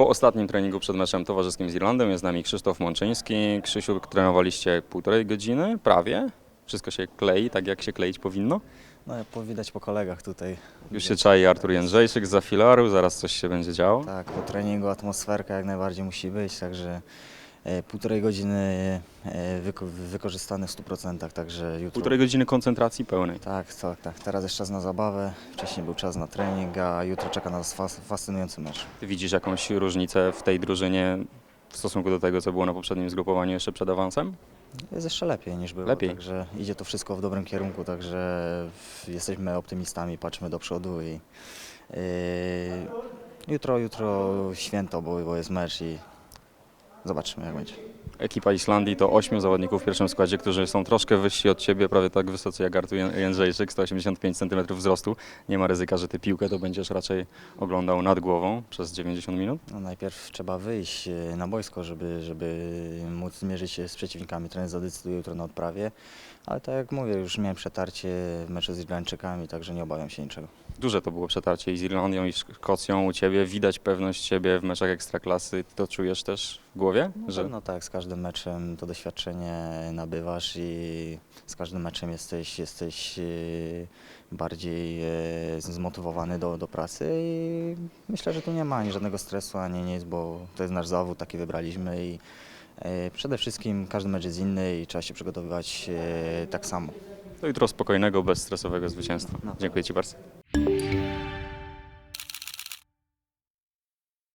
Po ostatnim treningu przed meczem towarzyskim z Irlandią jest z nami Krzysztof Mączyński. Krzysiu, trenowaliście półtorej godziny, prawie. Wszystko się klei tak, jak się kleić powinno. No, po- widać po kolegach tutaj. Już się czai Artur Jędrzejczyk za filaru, zaraz coś się będzie działo. Tak, po treningu atmosferka jak najbardziej musi być, także półtorej godziny e, wyko- wykorzystane w 100%, także jutro... Półtorej godziny koncentracji pełnej. Tak, tak, tak. Teraz jest czas na zabawę, wcześniej był czas na trening, a jutro czeka nas fas- fascynujący mecz. Ty widzisz jakąś różnicę w tej drużynie w stosunku do tego, co było na poprzednim zgrupowaniu jeszcze przed awansem? Jest jeszcze lepiej niż było, Lepiej. także idzie to wszystko w dobrym kierunku, także jesteśmy optymistami, patrzymy do przodu i e, jutro, jutro święto, bo, bo jest mecz i zobaczymy jak będzie. Ekipa Islandii to ośmiu zawodników w pierwszym składzie, którzy są troszkę wyżsi od ciebie, prawie tak wysocy jak Artur Ję- Jędrzejczyk, 185 cm wzrostu. Nie ma ryzyka, że ty piłkę to będziesz raczej oglądał nad głową przez 90 minut. No najpierw trzeba wyjść e, na boisko, żeby, żeby móc zmierzyć się z przeciwnikami. Trener zadecyduje jutro na odprawie, ale tak jak mówię, już miałem przetarcie w meczu z Irlandczykami, także nie obawiam się niczego. Duże to było przetarcie i z Irlandią i Szkocją u ciebie. Widać pewność siebie w meczach ekstraklasy. Ty to czujesz też w głowie? Że... No tak, z każdym meczem to doświadczenie nabywasz i z każdym meczem jesteś, jesteś e, bardziej e, zmotywowany do, do pracy i myślę, że tu nie ma ani żadnego stresu, ani nic, bo to jest nasz zawód, taki wybraliśmy i e, przede wszystkim każdy mecz jest inny i trzeba się przygotowywać tak samo. To jutro spokojnego, bezstresowego zwycięstwa. Dziękuję Ci bardzo.